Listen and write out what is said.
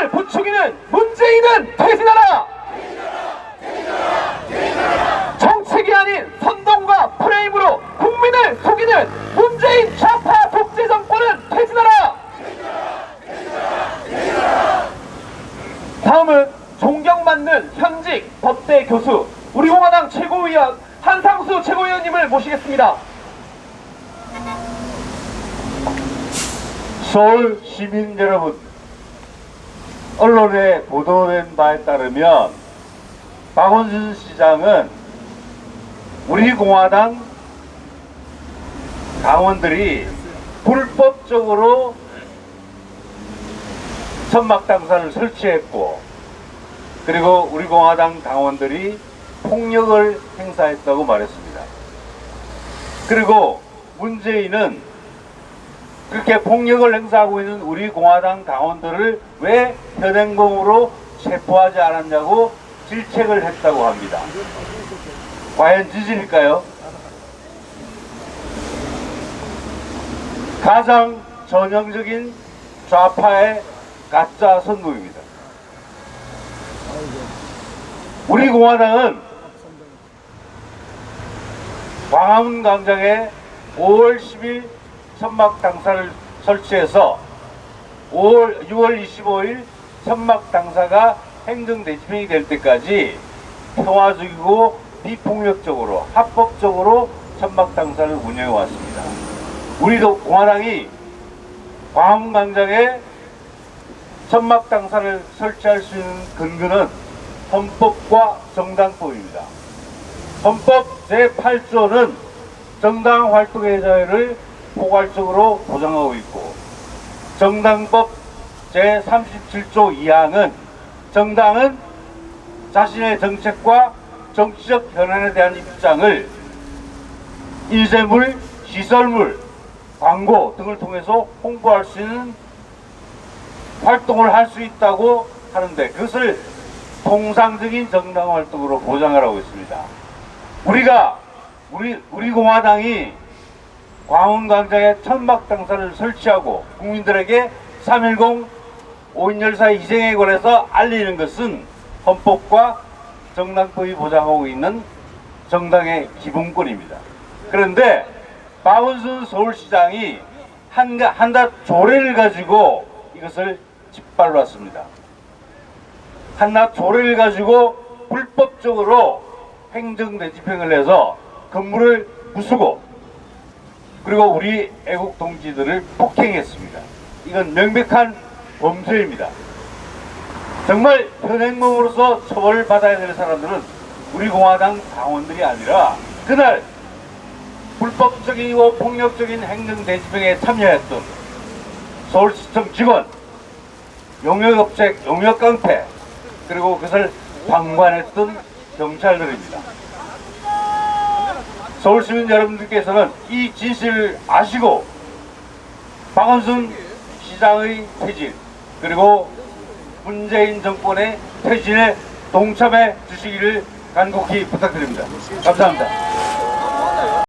대한민국을 부추기는 문재인은 퇴진하라! 정책이 아닌 선동과 프레임으로 국민을 속이는 문재인 좌파 독재 정권은 퇴진하라! 다음은 존경받는 현직 법대 교수 우리 공화당 최고위원 한상수 최고위원님을 모시겠습니다. 서울 시민 여러분, 언론에 보도된 바에 따르면 박원순 시장은 우리 공화당 당원들이 불법적으로 천막당사를 설치했고 그리고 우리 공화당 당원들이 폭력을 행사했다고 말했습니다. 그리고 문재인은 그렇게 폭력을 행사하고 있는 우리 공화당 당원들을 왜 현행범으로 체포하지 않았냐고 질책을 했다고 합니다. 과연 지질일까요? 가장 전형적인 좌파의 가짜 선동입니다. 우리 공화당은 광화문 광장에 5월 10일 천막 당사를 설치해서 5월 6월 25일 천막 당사가 행정 대집행이 될 때까지 평화적이고 비폭력적으로 합법적으로 천막 당사를 운영해 왔습니다. 우리도 공화당이 광화문 광장에 천막 당사를 설치할 수 있는 근거는 헌법과 정당법입니다. 헌법 제8조는 정당 활동의 자유를 포괄적으로 보장하고 있고 정당법 제37조 2항은 정당은 자신의 정책과 정치적 현안에 대한 입장을 인쇄물, 시설물, 광고 등을 통해서 홍보할 수 있는 활동을 할 수 있다고 하는데 그것을 통상적인 정당 활동으로 보장하라고 했습니다. 우리가 우리 우리 공화당이 광운광장에 천막 당사를 설치하고 국민들에게 3.10 5인 열사의 희생에 관해서 알리는 것은 헌법과 정당법이 보장하고 있는 정당의 기본권입니다. 그런데 박원순 서울시장이 한가, 한낱 조례를 가지고 이것을 짓밟았습니다. 한낱 조례를 가지고 불법적으로 행정 대집행을 해서 건물을 부수고 그리고 우리 애국 동지들을 폭행했습니다. 이건 명백한 범죄입니다. 정말 현행범으로서 처벌을 받아야 될 사람들은 우리 공화당 당원들이 아니라 그날 불법적이고 폭력적인 행정 대집행에 참여했던 서울시청 직원, 용역업체, 용역깡패, 그리고 그것을 방관했던 경찰들입니다. 서울 시민 여러분들께서는 이 진실을 아시고 박원순 시장의 퇴진 그리고 문재인 정권의 퇴진에 동참해 주시기를 간곡히 부탁드립니다. 감사합니다.